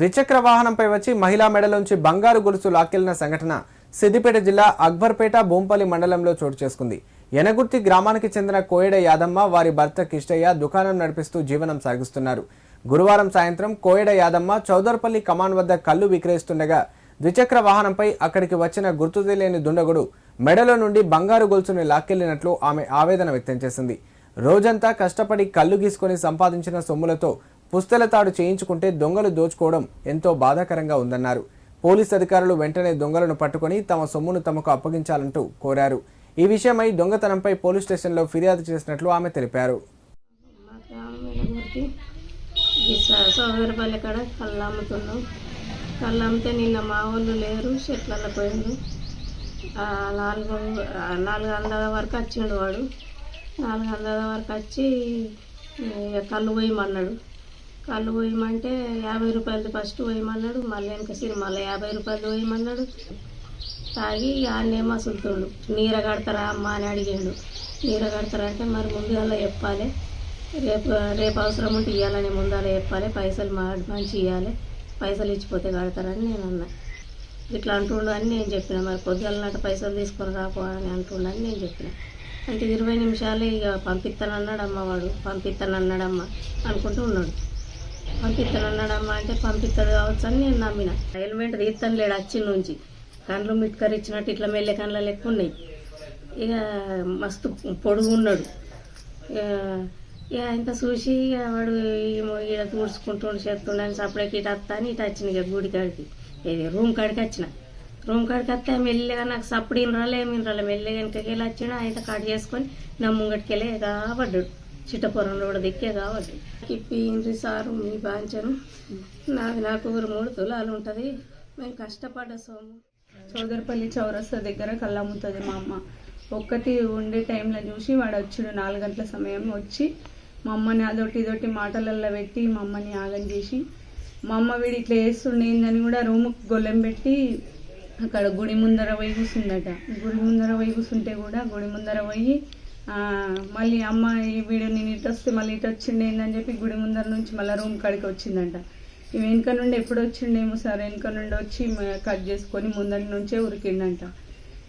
ద్విచక్ర వాహనంపై వచ్చి మహిళా మెడలోంచి బంగారు గొలుసు లాక్కెళ్ళిన సంఘటన సిద్దిపేట జిల్లా అక్బర్పేట బోంపల్లి మండలంలో చోటు చేసుకుంది. యనగుర్తి గ్రామానికి చెందిన కోయడ యాదమ్మ వారి భర్త కిష్టయ్య దుకాణం నడిపిస్తూ జీవనం సాగిస్తున్నారు. గురువారం సాయంత్రం కోయడ యాదమ్మ చౌదర్పల్లి కమాన్ వద్ద కళ్ళు విక్రయిస్తుండగా ద్విచక్ర వాహనంపై అక్కడికి వచ్చిన గుర్తు తెలియని దుండగుడు మెడలో నుండి బంగారు గొలుసుని లాక్కెళ్ళినట్లు ఆమె ఆవేదన వ్యక్తం చేసింది. రోజంతా కష్టపడి కళ్ళు గీసుకొని సంపాదించిన సొమ్ములతో పుస్తల తాడు చేయించుకుంటే దొంగలు దోచుకోవడం ఎంతో బాధాకరంగా ఉందన్నారు. పోలీస్ అధికారులు వెంటనే దొంగలను పట్టుకొని తమ సొమ్మును తమకు అప్పగించాలంటూ కోరారు. ఈ విషయమై దొంగతనంపై పోలీస్ స్టేషన్లో ఫిర్యాదు చేసినట్లు ఆమె తెలిపారు. ఈ సోదరపల్లి కాడ కళ్ళు అమ్ముతున్నాం కళ్ళు అమ్మితే నిన్న మా వాళ్ళు లేరు చెట్లలో పోయిండు నాలుగు నాలుగు వందల వరకు వచ్చిండు వాడు నాలుగు వందల వరకు వచ్చి కళ్ళు పోయమన్నాడు. కళ్ళు పోయమంటే యాభై రూపాయలది ఫస్ట్ పోయమన్నాడు మళ్ళీ వెనక సిరి మళ్ళీ యాభై రూపాయలు పోయమన్నాడు. తాగి ఆడనే మసులుతుండు. నీర కడతారా అమ్మ అని అడిగాడు. నీర కడతారా అంటే మరి ముందుగా చెప్పాలి. రేపు రేపు అవసరం ఉంటే ఇవ్వాలని ముందర చెప్పాలి. పైసలు మా మంచి ఇవ్వాలి పైసలు ఇచ్చిపోతే కడతారని నేను అన్నా. ఇట్లా అంటుండు అని నేను చెప్పిన. మరి పొద్దుగలనట్టు పైసలు తీసుకొని రాపో అని అంటుండని నేను చెప్పిన. అంటే ఇరవై నిమిషాలు ఇక పంపిస్తానన్నాడు అమ్మ వాడు. పంపిస్తానన్నాడమ్మ అనుకుంటూ ఉన్నాడు. పంపిస్తానన్నాడమ్మా అంటే పంపిస్తాడు కావచ్చు అని నేను నమ్మిన. హెల్మెట్ తీస్తాను లేడు వచ్చిన నుంచి. కండ్లు మిట్కరిచ్చినట్టు ఇట్లా మెల్లె కండ్ల లెక్క ఉన్నాయి. ఇక మస్తు పొడుగు ఉన్నాడు. ఇక ఇక ఇంత చూసి ఇక వాడు ఇక తూడ్చుకుంటుండు చేస్తుండు అని సపరేట్ ఇటు వస్తా అని ఇటు వచ్చిన ఇక గుడి కాడికి. ఇది రూమ్ కాడికి వచ్చిన రూమ్ కాడికి వస్తే మెల్లగా నాకు సప్పుడు ఇనరాలే ఏమి ఇనరాలే. మెల్లగా వెనకకి వెళ్ళి వచ్చిన ఆయన కట్ చేసుకొని నా ముంగటికి వెళ్ళి కాబడ్డాడు చిట్టపురంలో కూడా దిక్కే కాబట్టి. ఇప్పి సారు మీ బాంచను నాది నాకు ఊరు మూడు తులాలు ఉంటుంది. మేము కష్టపడ్డ సోము. చౌదరిపల్లి చౌరస్తా దగ్గర కళ్ళమ్ముతుంది మా అమ్మ. ఒక్కటి ఉండే టైంలో చూసి వాడు వచ్చిండు. నాలుగు గంటల సమయం వచ్చి మా అమ్మని అదొకటి ఇదొకటి మాటలల్లో పెట్టి మా అమ్మని ఆగం చేసి మా అమ్మ వీడు ఇట్లా వేస్తుండే ఏందని కూడా రూముకి గొల్లెం పెట్టి అక్కడ గుడి ముందర పోయి కూర్చుందట గుడి ముందర పోయి కూర్చుంటే కూడా గుడి ముందర పోయి మళ్ళీ అమ్మ ఈ వీడు నేను ఇటు వస్తే మళ్ళీ ఇటు వచ్చిండే ఏందని చెప్పి గుడి ముందర నుంచి మళ్ళీ రూమ్ కాడికి వచ్చిందంట. వెనుక నుండి ఎప్పుడు వచ్చిండేమో సార్ వెనుక నుండి వచ్చి కట్ చేసుకొని ముందరి నుంచే ఉరికిండంట.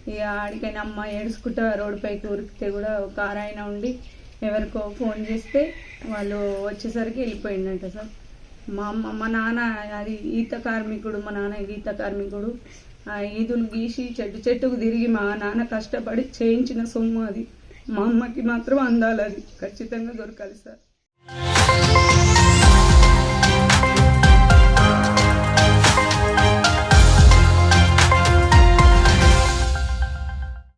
ఇక ఆడికైనా అమ్మ ఏడుచుకుంటా రోడ్డు పైకి ఉరికితే కూడా ఒక ఆయన ఉండి ఎవరికో ఫోన్ చేస్తే వాళ్ళు వచ్చేసరికి వెళ్ళిపోయిందంట సార్. మా అమ్మ మా నాన్న అది ఈత కార్మికుడు మా నాన్న ఈత కార్మికుడు ఆ ఈదులు గీసి చెట్టు చెట్టుకు తిరిగి మా నాన్న కష్టపడి చేయించిన సొమ్ము అది. మా అమ్మకి మాత్రం అందాలి అది ఖచ్చితంగా దొరకాలి సార్.